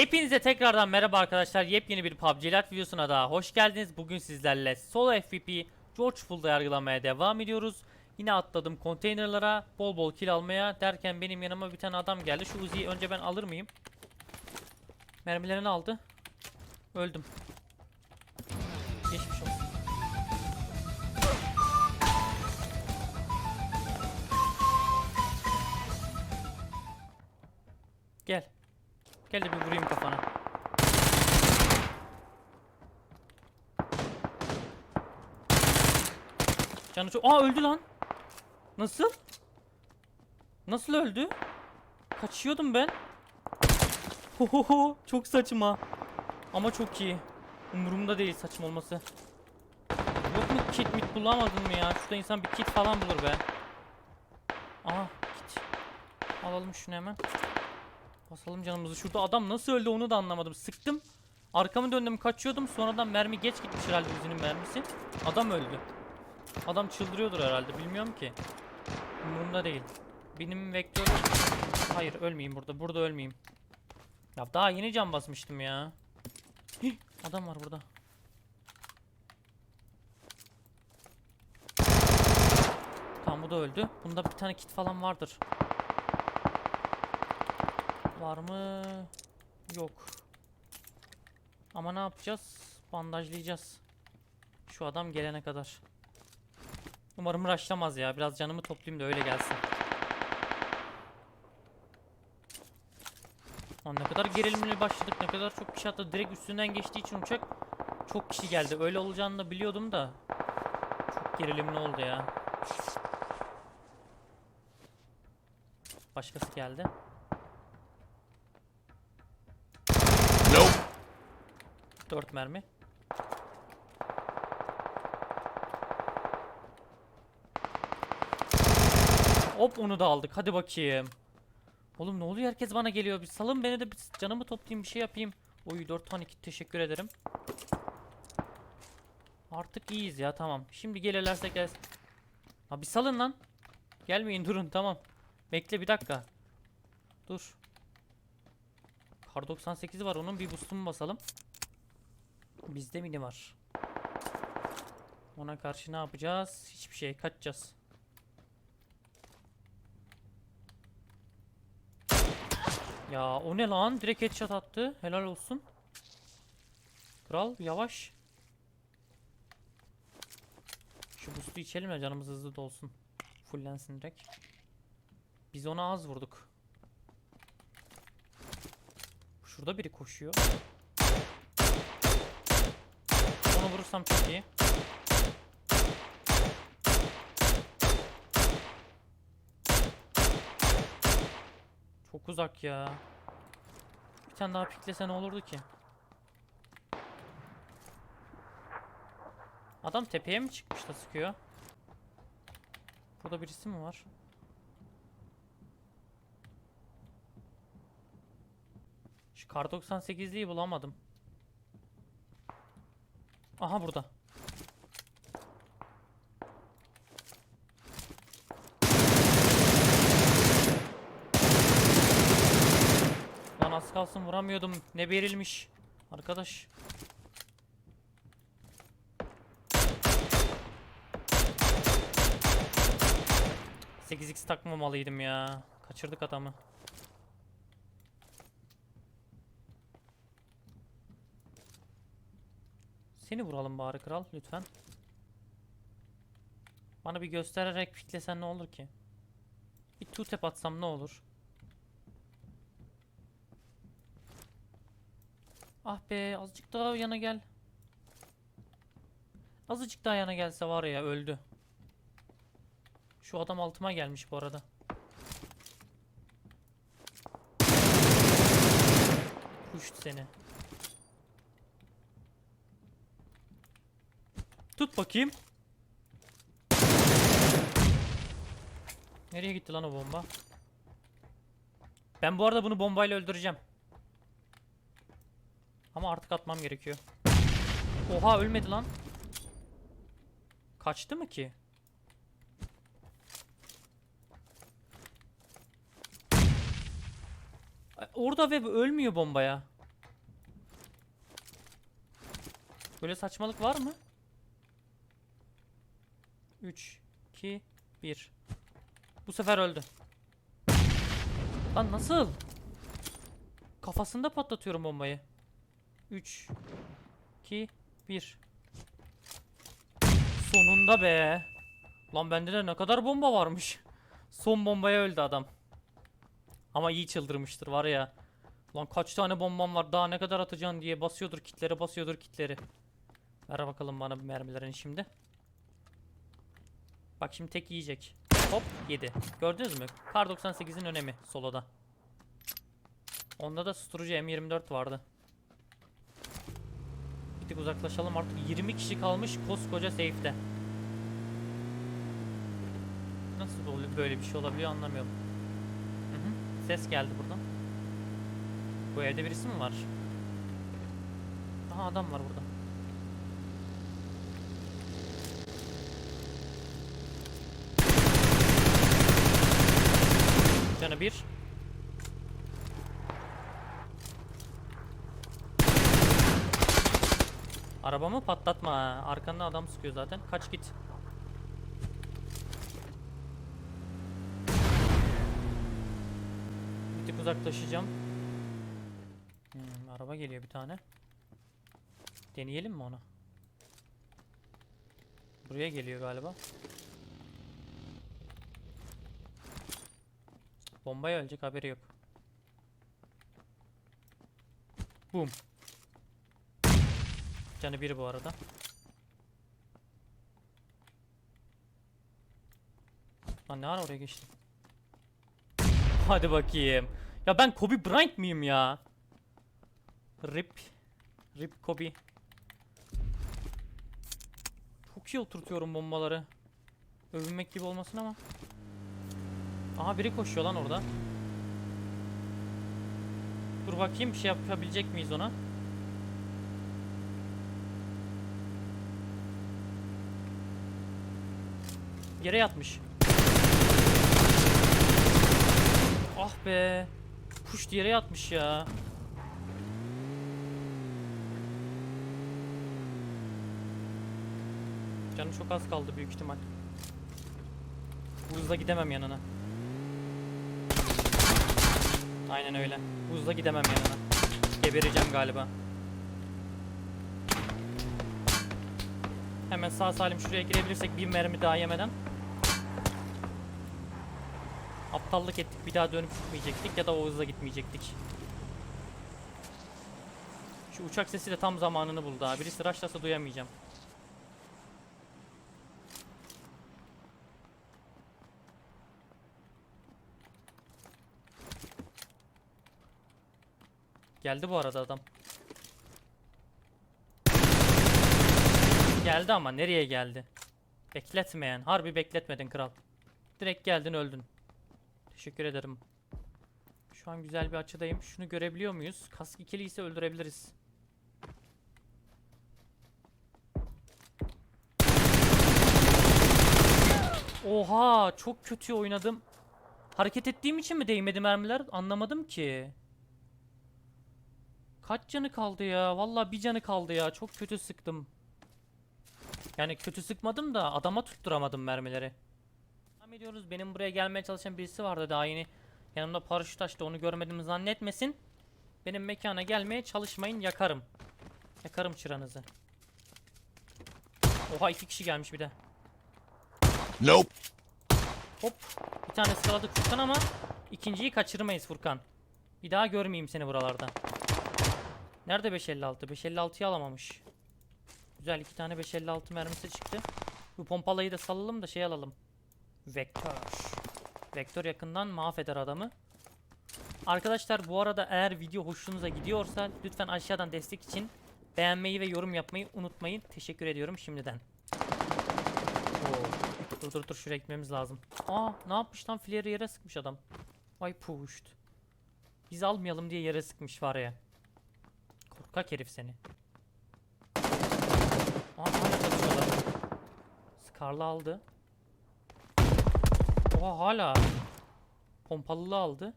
Hepinize tekrardan merhaba arkadaşlar. Yepyeni bir PUBG Lite videosuna daha hoş geldiniz. Bugün sizlerle solo FPP George Full'da yargılamaya devam ediyoruz. Yine atladım konteynerlara bol bol kill almaya derken benim yanıma bir tane adam geldi. Şu Uzi'yi önce ben alır mıyım? Mermilerini aldı. Öldüm. Geçmiş olsun. Gel de bir vurayım kafana. Canı çok... Aa öldü lan. Nasıl? Nasıl öldü? Kaçıyordum ben. Hohoho çok saçma. Ama çok iyi. Umurumda değil saçma olması. Yok mu kit mit bulamadın mı ya? Şurada insan bir kit falan bulur be. Aha kit. Alalım şunu hemen. Basalım canımızı. Şurada adam nasıl öldü onu da anlamadım. Sıktım. Arkamı döndüm kaçıyordum. Sonradan mermi geç gitmiş herhalde yüzünün mermisi. Adam öldü. Adam çıldırıyordur herhalde. Bilmiyorum ki. Umurumda değil. Benim vektör... Hayır ölmeyeyim burada. Burada ölmeyeyim. Ya daha yeni can basmıştım ya. Hih, adam var burada. Tamam bu da öldü. Bunda bir tane kit falan vardır. Var mı? Yok. Ama ne yapacağız? Bandajlayacağız. Şu adam gelene kadar. Umarım rushlamaz ya. Biraz canımı toplayayım da öyle gelsin. Lan ne kadar gerilimli başladık. Ne kadar çok kişi atladı. Direkt üstünden geçtiği için uçak çok kişi geldi. Öyle olacağını da biliyordum da. Çok gerilimli oldu ya. Başkası geldi. 4 mermi. Hop onu da aldık. Hadi bakayım. Oğlum ne oluyor? Herkes bana geliyor. Bir salın beni de bir canımı toplayayım bir şey yapayım. Oy 4 tane kit teşekkür ederim. Artık iyiyiz ya tamam. Şimdi gelirlerse gelsin. Ha bir salın lan. Gelmeyin durun tamam. Bekle bir dakika. Dur. Kar 98'i var onun bir boost'unu basalım. Bizde mini var. Ona karşı ne yapacağız? Hiçbir şey. Kaçacağız. Ya o ne lan? Direkt headshot attı. Helal olsun. Kral yavaş. Şu boost'u içelim ya canımız hızlı dolsun. Fullensin direkt. Biz ona az vurduk. Şurada biri koşuyor. Onu vurursam çok iyi. Çok uzak ya. Bir tane daha piklese ne olurdu ki? Adam tepeye mi çıkmış da sıkıyor? Burada birisi mi var? Şu kar 98'liği bulamadım. Aha burada. Lan az kalsın vuramıyordum. Ne verilmiş. Arkadaş. Sekiz x takmamalıydım ya. Kaçırdık adamı. Seni vuralım bari kral lütfen. Bana bir göstererek piklesen ne olur ki? Bir two tap atsam ne olur? Ah be azıcık daha yana gel. Azıcık daha yana gelse var ya öldü. Şu adam altıma gelmiş bu arada. Kuştu seni. bakayım. Nereye gitti lan o bomba? Ben bu arada bunu bombayla öldüreceğim. Ama artık atmam gerekiyor. Oha ölmedi lan. Kaçtı mı ki? E, orada web ölmüyor bombaya. Böyle saçmalık var mı? 3 2 1 Bu sefer öldü. Lan nasıl? Kafasında patlatıyorum bombayı. 3 2 1 Sonunda be. Lan bende de ne kadar bomba varmış. Son bombaya öldü adam. Ama iyi çıldırmıştır var ya. Lan kaç tane bombam var daha ne kadar atacaksın diye basıyordur kitleri basıyordur kitleri. Ver bakalım bana mermilerini şimdi. Bak şimdi tek yiyecek. Hop yedi. Gördünüz mü? Kar 98'in önemi soloda. Onda da susturucu M24 vardı. Bir tık uzaklaşalım artık 20 kişi kalmış koskoca safe'de. Nasıl böyle- bir şey olabiliyor anlamıyorum. Hı hı. Ses geldi buradan. Bu evde birisi mi var? Aha adam var burada. Bir. Arabamı patlatma ha. Arkandan adam sıkıyor zaten. Kaç git. Bir tık uzaklaşacağım. Hmm, araba geliyor bir tane. Deneyelim mi onu? Buraya geliyor galiba. Bombaya ölecek haberi yok. Boom. Canı biri bu arada. Lan ne ara oraya geçtim? Hadi bakayım. Ya ben Kobe Bryant mıyım ya? Rip. Rip Kobe. Çok iyi oturtuyorum bombaları. Övünmek gibi olmasın ama. Aha biri koşuyor lan orada. Dur bakayım bir şey yapabilecek miyiz ona? Yere yatmış. Ah be. Kuş yere yatmış ya. Canım çok az kaldı büyük ihtimal. Bu hızla gidemem yanına. Aynen öyle. Bu hızla gidemem yanına. Gebereceğim galiba. Hemen sağ salim şuraya girebilirsek bir mermi daha yemeden. Aptallık ettik. Bir daha dönüp gitmeyecektik ya da o hızla gitmeyecektik. Şu uçak sesi de tam zamanını buldu ha. Birisi raşlasa duyamayacağım. Geldi bu arada adam. Geldi ama nereye geldi? Bekletmeyen. Harbi bekletmedin kral. Direkt geldin öldün. Teşekkür ederim. Şu an güzel bir açıdayım. Şunu görebiliyor muyuz? Kask ikili ise öldürebiliriz. Oha çok kötü oynadım. Hareket ettiğim için mi değmedi mermiler? Anlamadım ki. Kaç canı kaldı ya? Vallahi bir canı kaldı ya. Çok kötü sıktım. Yani kötü sıkmadım da adama tutturamadım mermileri. Devam ediyoruz. Benim buraya gelmeye çalışan birisi vardı daha yeni. Yanımda paraşüt açtı onu görmediğimi zannetmesin. Benim mekana gelmeye çalışmayın yakarım. Yakarım çıranızı. Oha iki kişi gelmiş bir de. Nope. Hop. Bir tane sıraladık Furkan ama ikinciyi kaçırmayız Furkan. Bir daha görmeyeyim seni buralarda. Nerede 556? 556'yı alamamış. Güzel iki tane 556 mermisi çıktı. Bu pompalayı da salalım da şey alalım. Vektör. Vektör yakından mahveder adamı. Arkadaşlar bu arada eğer video hoşunuza gidiyorsa lütfen aşağıdan destek için beğenmeyi ve yorum yapmayı unutmayın. Teşekkür ediyorum şimdiden. Oo. Dur dur dur şuraya gitmemiz lazım. Aa ne yapmış lan flare'ı yere sıkmış adam. Vay puşt. Biz almayalım diye yere sıkmış var ya. Korkak herif seni. Aa hala çalışıyorlar. Scar'lı aldı. Oha hala. Pompalılı aldı.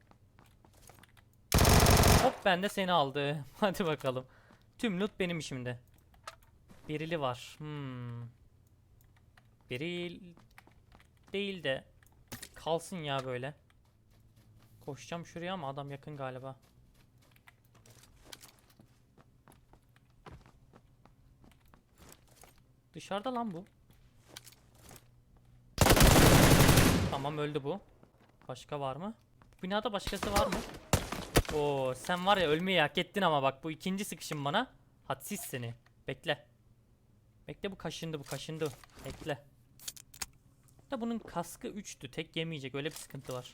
Hop ben de seni aldı. Hadi bakalım. Tüm loot benim işimde. Birili var. Hmm. Biril değil de kalsın ya böyle. Koşacağım şuraya ama adam yakın galiba. Dışarıda lan bu. Tamam öldü bu. Başka var mı? Binada başkası var mı? Oo sen var ya ölmeyi hak ettin ama bak bu ikinci sıkışın bana. Hadsiz seni. Bekle. Bekle bu kaşındı bu kaşındı. Bekle. Da bunun kaskı 3'tü. Tek yemeyecek öyle bir sıkıntı var.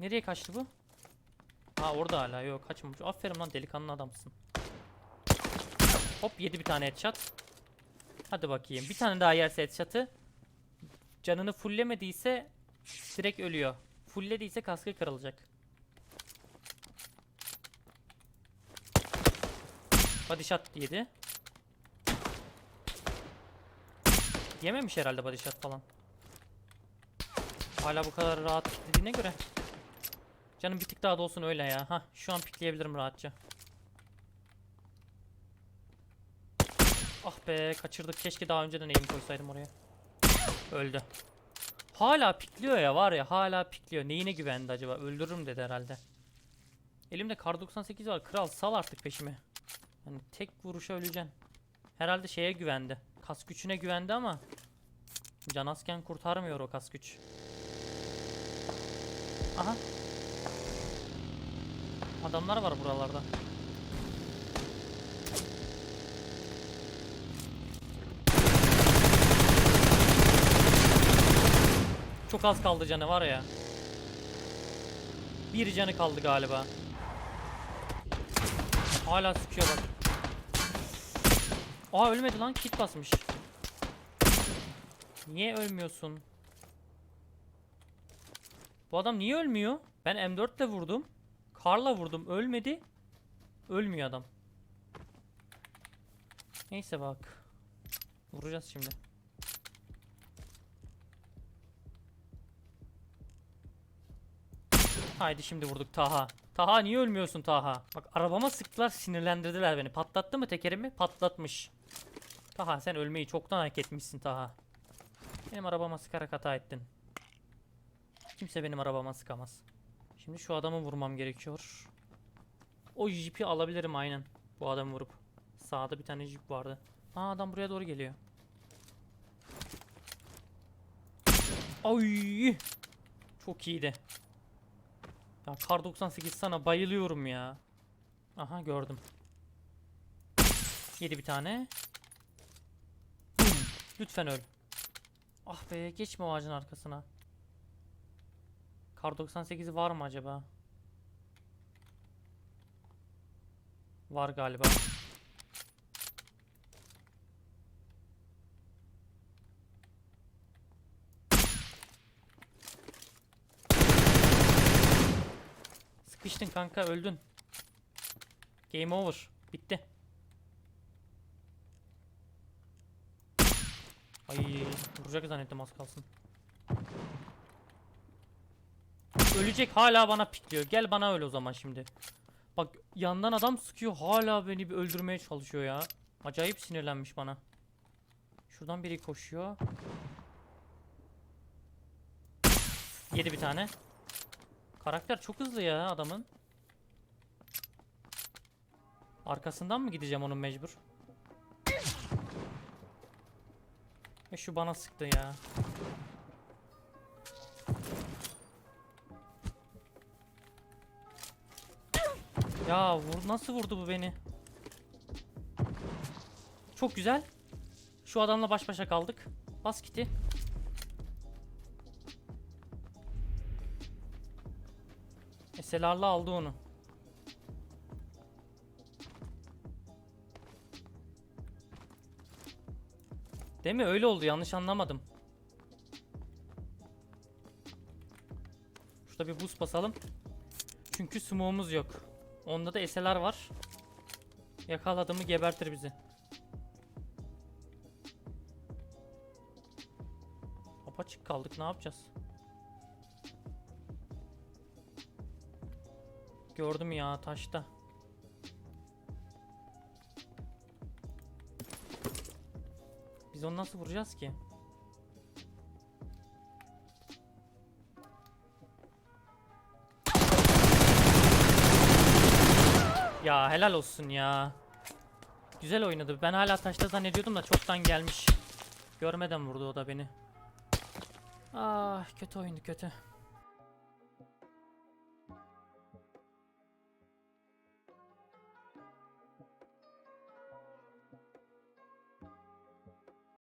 Nereye kaçtı bu? Ha orada hala yok kaçmamış. Aferin lan delikanlı adamsın. Hop yedi bir tane headshot. Hadi bakayım. Bir tane daha yerse headshot'ı. Canını fullemediyse direkt ölüyor. Fullediyse kaskı kırılacak. Body shot yedi. Yememiş herhalde body shot falan. Hala bu kadar rahat dediğine göre. Canım bir tık daha da olsun öyle ya. Ha şu an pikleyebilirim rahatça. Ah be kaçırdık. Keşke daha önceden eğim koysaydım oraya. Öldü. Hala pikliyor ya var ya hala pikliyor. Neyine güvendi acaba? Öldürürüm dedi herhalde. Elimde kar 98 var. Kral sal artık peşimi. Yani tek vuruşa öleceksin. Herhalde şeye güvendi. Kas gücüne güvendi ama Can asken kurtarmıyor o kas güç. Aha. Adamlar var buralarda. Az kaldı canı var ya. Bir canı kaldı galiba. Hala sıkıyor bak. Aa ölmedi lan kit basmış. Niye ölmüyorsun? Bu adam niye ölmüyor? Ben M4 ile vurdum. Karla vurdum. Ölmedi. Ölmüyor adam. Neyse bak. Vuracağız şimdi. Haydi şimdi vurduk Taha. Taha niye ölmüyorsun Taha? Bak arabama sıktılar sinirlendirdiler beni. Patlattı mı tekerimi? Patlatmış. Taha sen ölmeyi çoktan hak etmişsin Taha. Benim arabama sıkarak hata ettin. Kimse benim arabama sıkamaz. Şimdi şu adamı vurmam gerekiyor. O jipi alabilirim aynen. Bu adamı vurup. Sağda bir tane jip vardı. Aa adam buraya doğru geliyor. Ay! Çok iyiydi. Ya kar 98 sana bayılıyorum ya. Aha gördüm. Yedi bir tane. Hmm, Lütfen öl. Ah be geçme o ağacın arkasına. Kar 98'i var mı acaba? Var galiba. Sıkıştın kanka öldün. Game over. Bitti. Ay vuracak zannettim az kalsın. Ölecek hala bana pikliyor. Gel bana öl o zaman şimdi. Bak yandan adam sıkıyor hala beni bir öldürmeye çalışıyor ya. Acayip sinirlenmiş bana. Şuradan biri koşuyor. Yedi bir tane. Karakter çok hızlı ya adamın. Arkasından mı gideceğim onun mecbur? E şu bana sıktı ya. Ya vur nasıl vurdu bu beni? Çok güzel. Şu adamla baş başa kaldık. Bas kiti. Eselarla aldı onu. Değil mi? Öyle oldu. Yanlış anlamadım. Şurada bir boost basalım. Çünkü smoke'umuz yok. Onda da SLR var. Yakaladı mı gebertir bizi. Apaçık kaldık. Ne yapacağız? Gördüm ya taşta. Biz onu nasıl vuracağız ki? Ya helal olsun ya. Güzel oynadı. Ben hala taşta zannediyordum da çoktan gelmiş. Görmeden vurdu o da beni. Ah kötü oyundu kötü.